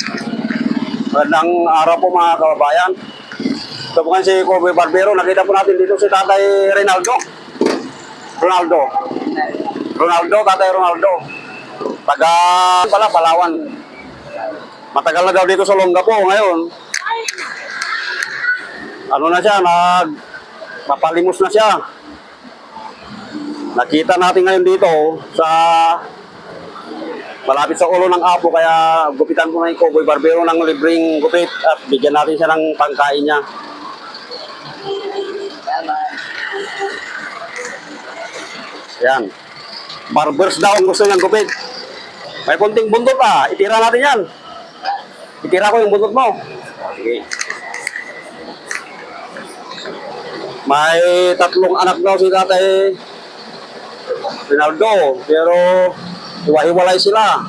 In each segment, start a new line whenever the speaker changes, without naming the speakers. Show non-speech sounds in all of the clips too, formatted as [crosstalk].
Magandang araw po mga kababayan. Ito po si Kobe Barbero. Nakita po natin dito si Tatay Ronaldo. Ronaldo. Ronaldo, Tatay Ronaldo. Taga pala, Palawan. Matagal na daw dito sa Longga po ngayon. Ano na siya, nag mapalimos na siya. Nakita natin ngayon dito sa malapit sa ulo ng apo kaya gupitan ko na yung Cowboy Barbero ng libreng gupit at bigyan natin siya ng pangkain niya. Yan. Barbers daw ang gusto niyang gupit. May kunting buntot pa. Itira natin yan. Itira ko yung buntot mo. Sige. May tatlong anak daw si tatay Rinaldo. Pero hiwa-hiwalay sila.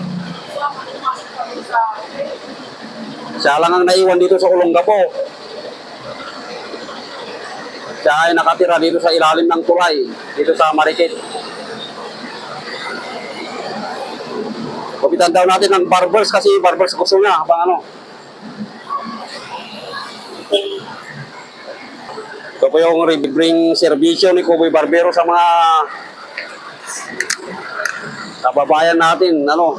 Siya lang ang naiwan dito sa Olongapo. Siya ay nakatira dito sa ilalim ng tulay, dito sa Marikit. Kupitan daw natin ng barbers kasi barbers gusto niya. Pang ano. Ito po yung libreng serbisyo ni Kuboy Barbero sa mga kababayan natin, ano,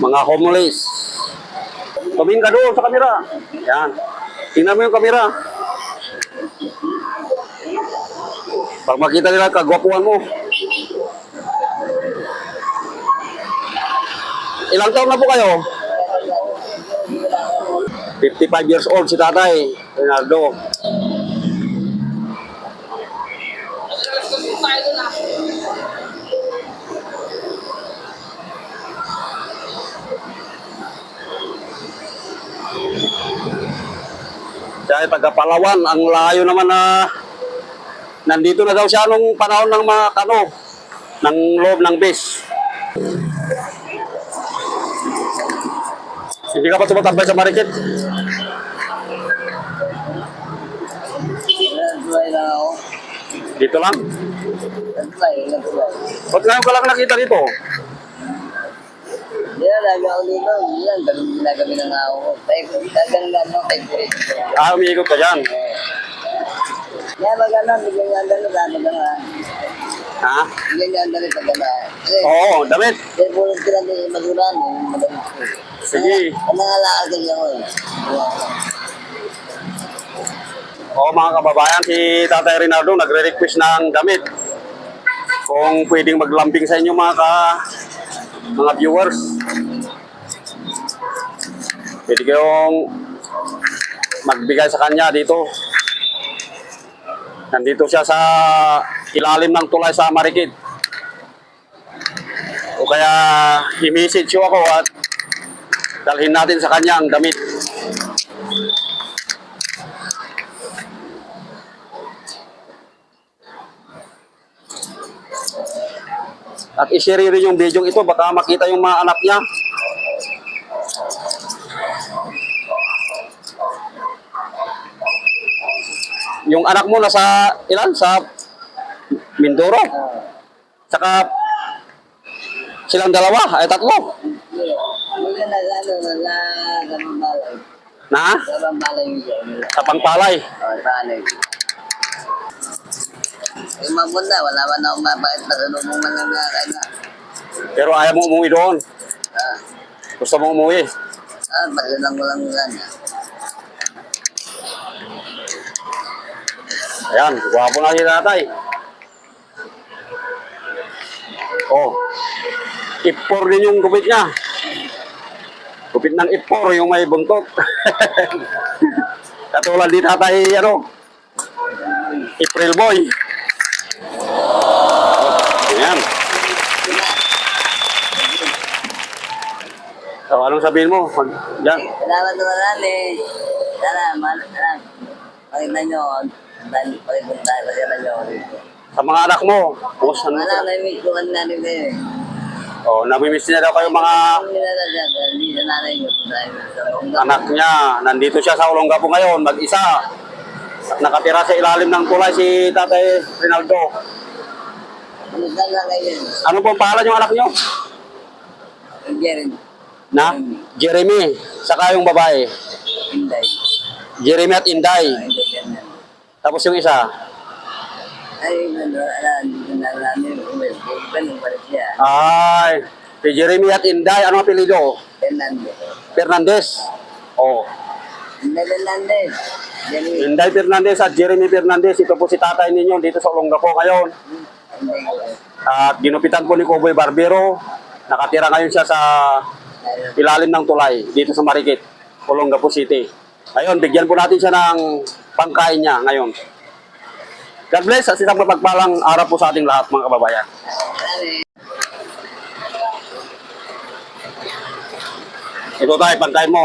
mga homeless. Tumingin ka doon sa kamera. Yan. Tingnan mo yung kamera. Pag makita nila kagwapuan mo. Ilang taon na po kayo? 55 years old si tatay, Leonardo. Ay taga Palawan. Ang layo naman na nandito na daw siya nung panahon ng mga kano ng loob ng base. Hindi ka pa tumatambay sa marikit? Dito lang? Ba't ngayon ka lang nakita dito?
Na, lagi ako dito. Yan, ganun ginagabi na nga ako. Tayo ko, tagang lang, no? Tayo ko.
Ah, umiikot ka dyan.
Kaya mag ano, bigyan niya ang dalo ka na.
Ha?
Bigyan niya ang pag ano. Kasi,
Oo, damit.
kaya pulot ko lang din magulan, eh, madami ko.
Sige.
Ang mga lakad kasi ako eh.
Oo, mga kababayan, si Tatay Rinaldo nagre-request ng damit. Kung pwedeng maglambing sa inyo mga ka, mga viewers. Pwede kayong magbigay sa kanya dito. Nandito siya sa ilalim ng tulay sa Marikid. O kaya i-message ko ako at dalhin natin sa kanya ang damit. At i-share rin yung video ito, baka makita yung mga anak niya. Yung anak mo nasa ilan? Sa Mindoro? Saka silang dalawa, ay tatlo.
Na, ano, na, na, ganun balay.
Na?
Ganun balay yung dyan.
Sa Pangpalay.
Yung mabunda, wala man akong mabait na ganun mong manangakay na.
Pero ayaw mo umuwi doon.
Ah,
Gusto mo umuwi.
ah, pagdalang ko lang yan.
Ayan, gwapo na si tatay. Oh. Ipor din yung gupit niya. Gupit ng ipor, yung may buntot. [laughs] Katulad din tatay, ano, April Boy. Ayan. So, anong sabihin mo? Mag, yan.
Salamat na marami. Sana, sana, pakita nyo, pakita nyo.
Sa mga anak mo, kumusta na?
Wala, may meet ko kanina rin kayo eh.
Oh, namimiss niya daw kayo mga anak niya. Nandito siya sa Olongapo ngayon, mag-isa. At nakatira sa ilalim ng tulay si Tatay Rinaldo. Ano pong pangalan yung anak niyo?
Jerry.
Na? Jeremy. Saka yung babae.
Inday.
Jeremy at Inday.
Fernandez.
Tapos yung isa.
Ay, ano, ano.
Ay, si Jeremy at Inday. Ano apelido?
Fernandez.
Fernandez. Oh.
Inday Fernandez.
Inday Fernandez at Jeremy Fernandez. Ito po si tatay ninyo dito sa Olongapo ngayon.
Inday ko.
At ginupitan po ni Cowboy Barbero. Nakatira ngayon siya sa. Ilalim ng tulay dito sa Marikit, Olongapo City. Ayun, bigyan po natin siya ng pangkain niya ngayon. God bless at isang mapagpalang araw po sa ating lahat mga kababayan. Ito tayo, pangkain mo.